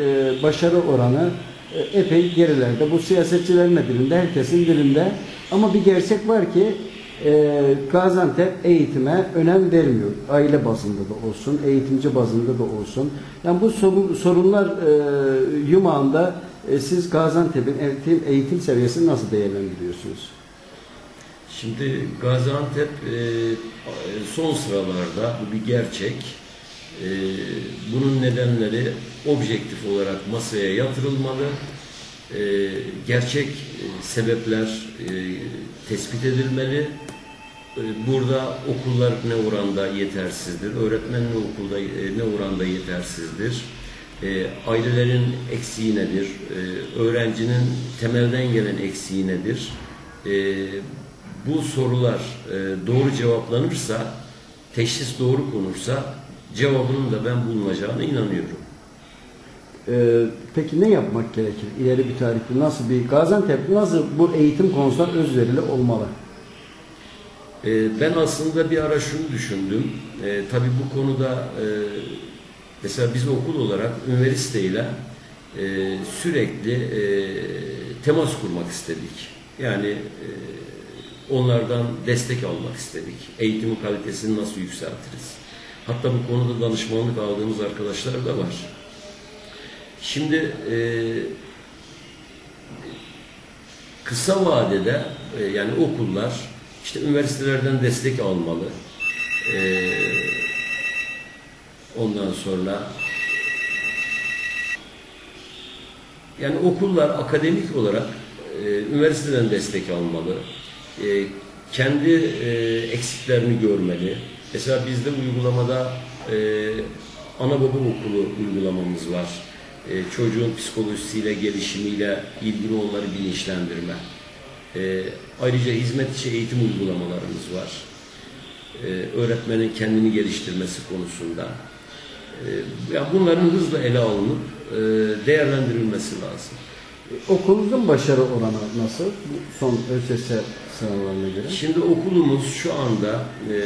e, başarı oranı e, epey gerilerde. Bu siyasetçilerin de dilinde, herkesin dilinde. Ama bir gerçek var ki e, Gaziantep eğitime önem vermiyor. Aile bazında da olsun, eğitimci bazında da olsun. Yani bu sorun- sorunlar e, yumağında siz Gaziantep'in eğitim, eğitim seviyesini nasıl değerlendiriyorsunuz? Şimdi Gaziantep son sıralarda bu bir gerçek. E, bunun nedenleri objektif olarak masaya yatırılmalı. E, gerçek e, sebepler e, tespit edilmeli. E, Burada okullar ne oranda yetersizdir, öğretmen ne okulda e, ne oranda yetersizdir, e, ailelerin eksiği nedir, öğrencinin temelden gelen eksiği nedir, bu sorular doğru cevaplanırsa, teşhis doğru konursa cevabının da ben bulunacağına inanıyorum. E, peki ne yapmak gerekir? İleri bir tarihte nasıl bir Gaziantep nasıl bu eğitim konusunda özverili olmalı? E, ben aslında bir ara şunu düşündüm. E, tabii bu konuda e, mesela biz okul olarak üniversiteyle e, sürekli e, temas kurmak istedik. Yani e, onlardan destek almak istedik. Eğitimin kalitesini nasıl yükseltiriz? Hatta bu konuda danışmanlık aldığımız arkadaşlar da var. Şimdi e, kısa vadede e, yani okullar işte üniversitelerden destek almalı. E, ondan sonra yani okullar akademik olarak e, üniversiteden destek almalı. E, kendi e, eksiklerini görmeli. Mesela bizde uygulamada e, ana baba okulu uygulamamız var. E, çocuğun psikolojisiyle, gelişimiyle ilgili onları bilinçlendirme. E, ayrıca hizmet içi eğitim uygulamalarımız var. E, öğretmenin kendini geliştirmesi konusunda. E, ya bunların hızla ele alınıp e, değerlendirilmesi lazım. Okulunuzun başarı oranı nasıl? Son ÖSS sınavlarına göre. Şimdi okulumuz şu anda e,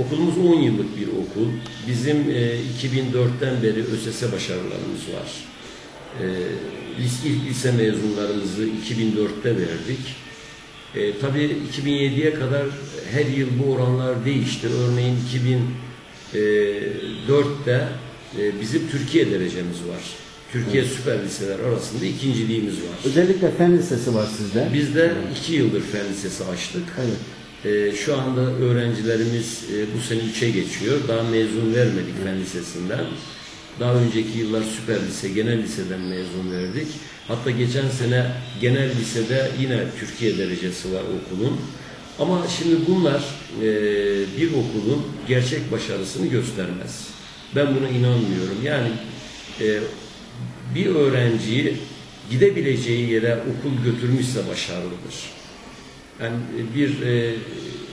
okulumuz 10 yıllık bir okul. Bizim e, 2004'ten beri ÖSS başarılarımız var. E, lis- ilk lise mezunlarımızı 2004'te verdik. E, tabii 2007'ye kadar her yıl bu oranlar değişti. Örneğin 2004'te e, bizim Türkiye derecemiz var. Türkiye süper liseler arasında ikinciliğimiz var. Özellikle fen lisesi var sizde. Biz de iki yıldır fen lisesi açtık. Evet. Ee, şu anda öğrencilerimiz e, bu sene 3'e geçiyor. Daha mezun vermedik fen lisesinden. Daha önceki yıllar süper lise, genel liseden mezun verdik. Hatta geçen sene genel lisede yine Türkiye derecesi var okulun. Ama şimdi bunlar e, bir okulun gerçek başarısını göstermez. Ben buna inanmıyorum. Yani e, bir öğrenciyi gidebileceği yere okul götürmüşse başarılıdır. Yani bir e,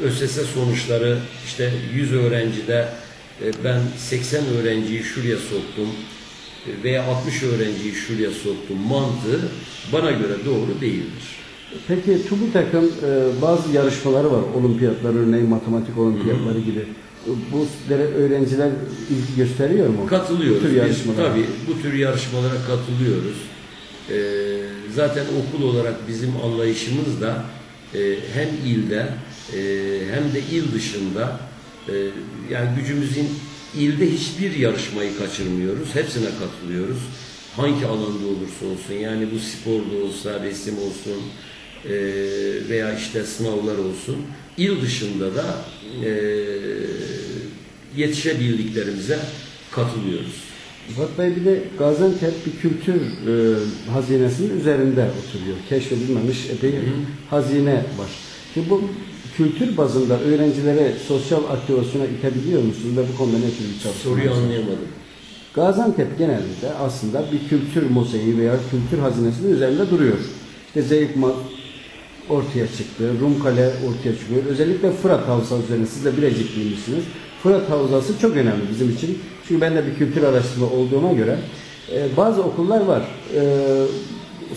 ÖSS sonuçları işte 100 öğrencide e, ben 80 öğrenciyi şuraya soktum e, veya 60 öğrenciyi şuraya soktum mantığı bana göre doğru değildir. Peki TÜBİTAK'ın e, bazı yarışmaları var. Olimpiyatlar örneğin matematik olimpiyatları gibi. Bu öğrenciler ilgi gösteriyor mu? Katılıyoruz. Bu tür Biz yarışmalara. tabii bu tür yarışmalara katılıyoruz. Ee, zaten okul olarak bizim anlayışımız da e, hem ilde e, hem de il dışında e, yani gücümüzün ilde hiçbir yarışmayı kaçırmıyoruz. Hepsine katılıyoruz. Hangi alanda olursa olsun yani bu sporda olsa, resim olsun e, veya işte sınavlar olsun. İl dışında da e, yetişebildiklerimize katılıyoruz. Murat Bey bir de Gaziantep bir kültür e, hazinesinin üzerinde oturuyor. Keşfedilmemiş epey bir hazine var. Şimdi bu kültür bazında öğrencilere sosyal aktivasyona itebiliyor musunuz ve bu konuda ne tür bir çalışma Soruyu anlayamadım. Gaziantep genellikle aslında bir kültür mosaiği veya kültür hazinesinin üzerinde duruyor. İşte Zeykma ortaya çıktı, Rumkale ortaya çıkıyor. Özellikle Fırat Havzası üzerine siz de Bilecikliymüşsünüz. Fırat Havzası çok önemli bizim için. Çünkü ben de bir kültür araştırma olduğuma göre e, bazı okullar var e,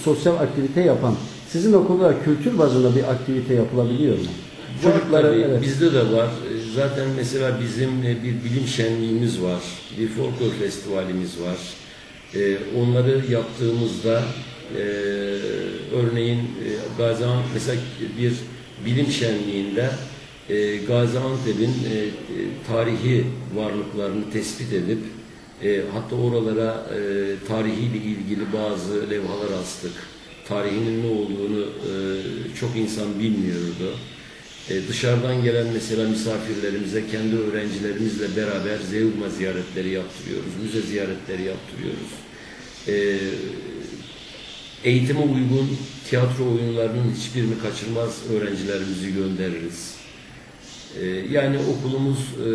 sosyal aktivite yapan. Sizin okulda kültür bazında bir aktivite yapılabiliyor mu? Çocuklara evet. bizde de var. E, Zaten mesela bizim e, bir bilim şenliğimiz var. Bir folklor festivalimiz var. E, onları yaptığımızda örneğin Gaziantep mesela bir bilim şenliğinde e, Gaziantep'in e, e, tarihi varlıklarını tespit edip e, hatta oralara e, tarihiyle ilgili bazı levhalar astık. Tarihinin ne olduğunu e, çok insan bilmiyordu. E, dışarıdan gelen mesela misafirlerimize kendi öğrencilerimizle beraber Zeugma ziyaretleri yaptırıyoruz, müze ziyaretleri yaptırıyoruz. E, eğitime uygun tiyatro oyunlarının hiçbirini kaçırmaz öğrencilerimizi göndeririz. E, yani okulumuz e,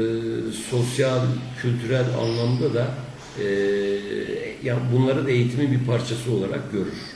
sosyal, kültürel anlamda da e, yani bunları da eğitimin bir parçası olarak görür.